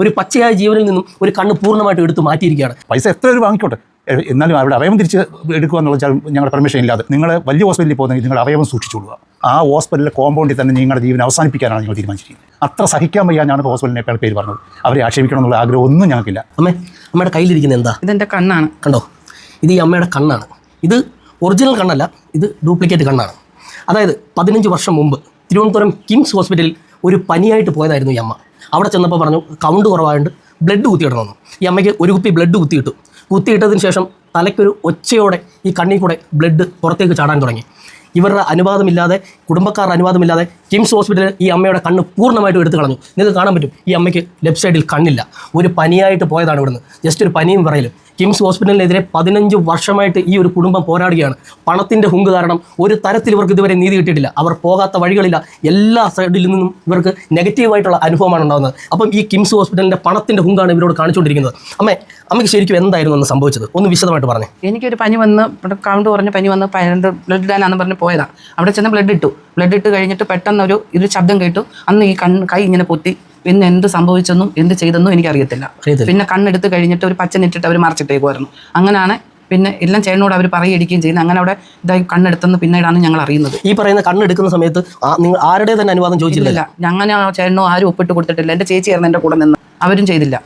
ഒരു പച്ചയായ ജീവനിൽ നിന്നും ഒരു കണ്ണ് പൂർണമായിട്ട് എടുത്ത് മാറ്റിയിരിക്കുകയാണ്. പൈസ എത്ര രൂപ വാങ്ങിക്കോട്ടെ എന്നാലും അവിടെ അവയവം തിരിച്ച് എടുക്കുക എന്നുള്ള ഞങ്ങളുടെ പെർമിഷൻ ഇല്ലാതെ. നിങ്ങൾ വലിയ ഹോസ്പിറ്റലിൽ പോകുന്നെങ്കിൽ നിങ്ങൾ അവയവം സൂക്ഷിച്ചുകൊള്ളുക. ആ ഹോസ്പിറ്റലിലെ കോമ്പൗണ്ടിൽ തന്നെ നിങ്ങളുടെ ജീവൻ അവസാനിപ്പിക്കാനാണ് ഞങ്ങൾ തീരുമാനിച്ചിരിക്കുന്നത്. അത്ര സഹിക്കാൻ വയ്യ ഞാൻ ഹോസ്പിറ്റലിനേക്കാൾ പേര് പറഞ്ഞത്. അവരെ ആക്ഷേപിക്കണം എന്നുള്ള ആഗ്രഹം ഒന്നും ഞങ്ങൾക്കില്ല. അമ്മേ അമ്മയുടെ കയ്യിലിരിക്കുന്നത് എന്താ? ഇതെന്റെ കണ്ണാണ്. കണ്ടോ? ഇത് ഈ അമ്മയുടെ കണ്ണാണ്. ഇത് ഒറിജിനൽ കണ്ണല്ല ഇത് ഡ്യൂപ്ലിക്കേറ്റ് കണ്ണാണ്. അതായത് പതിനഞ്ച് വർഷം മുമ്പ് തിരുവനന്തപുരം കിംസ് ഹോസ്പിറ്റലിൽ ഒരു പനിയായിട്ട് പോയതായിരുന്നു ഈ അമ്മ. അവിടെ ചെന്നപ്പോൾ പറഞ്ഞു കൗണ്ട് കുറവായതുകൊണ്ട് ബ്ലഡ് കുത്തിയിടണമെന്ന് ഈ അമ്മയ്ക്ക് ഒരു കുപ്പി ബ്ലഡ് കുത്തിയിട്ടു കുത്തിയിട്ടതിന് ശേഷം തലയ്ക്കൊരു ഒച്ചയോടെ ഈ കണ്ണിൽ കൂടെ ബ്ലഡ് പുറത്തേക്ക് ചാടാൻ തുടങ്ങി. ഇവരുടെ അനുവാദമില്ലാതെ കുടുംബക്കാരുടെ അനുവാദമില്ലാതെ കിംസ് ഹോസ്പിറ്റലിൽ ഈ അമ്മയുടെ കണ്ണ് പൂർണമായിട്ടും എടുത്തു കളഞ്ഞു. നിങ്ങൾക്ക് കാണാൻ പറ്റും ഈ അമ്മയ്ക്ക് ലെഫ്റ്റ് സൈഡിൽ കണ്ണില്ല. ഒരു പനിയായിട്ട് പോയതാണ് ഇവിടുന്ന്. ജസ്റ്റ് ഒരു പനിയും പറയലും കിംസ് ഹോസ്പിറ്റലിനെതിരെ പതിനഞ്ച് വർഷമായിട്ട് ഈ ഒരു കുടുംബം പോരാടുകയാണ്. പണത്തിന്റെ ഹുങ്ക് കാരണം ഒരു തരത്തിൽ ഇവർക്ക് ഇതുവരെ നീതി കിട്ടിയിട്ടില്ല. അവർ പോകാത്ത വഴികളില്ല. എല്ലാ സൈഡിൽ നിന്നും ഇവർക്ക് നെഗറ്റീവായിട്ടുള്ള അനുഭവമാണ് ഉണ്ടാകുന്നത്. അപ്പം ഈ കിംസ് ഹോസ്പിറ്റലിന്റെ പണത്തിന്റെ ഹുങ്കാണ് ഇവരോട് കാണിച്ചുകൊണ്ടിരിക്കുന്നത്. അമ്മേ അമ്മയ്ക്ക് ശരിക്കും എന്തായിരുന്നു അന്ന് സംഭവിച്ചത്? ഒന്ന് വിശദമായിട്ട് പറഞ്ഞു. എനിക്കൊരു പനി വന്ന് കൗണ്ട് കുറഞ്ഞ പനി വന്ന് പന്ത്രണ്ട് ബ്ലഡ് ഇടാനാന്ന് പറഞ്ഞ് പോയതാണ് അവിടെ ചെന്ന് ബ്ലഡ് ഇട്ടു. ബ്ലഡ് ഇട്ട് കഴിഞ്ഞിട്ട് പെട്ടെന്ന് ഒരു ശബ്ദം കേട്ടു. അന്ന് ഈ കൈ ഇങ്ങനെ പൊത്തി. പിന്നെ എന്ത് സംഭവിച്ചെന്നും എന്ത് ചെയ്തെന്നും എനിക്കറിയത്തില്ല. അറിയത്തില്ല. പിന്നെ കണ്ണെടുത്ത് കഴിഞ്ഞിട്ട് ഒരു പച്ച നെറ്റിട്ട് അവർ മറച്ചിട്ടേക്കുമായിരുന്നു അങ്ങനെയാണ് പിന്നെ എല്ലാം ചേട്ടനോട് അവർ പറയുകയും ചെയ്യുന്നത്. അങ്ങനെ അവിടെ ഇതായി കണ്ണെടുത്തെന്ന് പിന്നീടാണ് ഞങ്ങൾ അറിയുന്നത്. ഈ പറയുന്ന കണ്ണെടുക്കുന്ന സമയത്ത് നിങ്ങൾ ആരുടെ തന്നെ അനുവാദം ചോദിച്ചില്ല അങ്ങനെ ചേട്ടനോ ആരും ഒപ്പിട്ട് കൊടുത്തിട്ടില്ല. എന്റെ ചേച്ചിയായിരുന്നു എന്റെ കൂടെ നിന്ന്. അവരും ചെയ്തില്ല.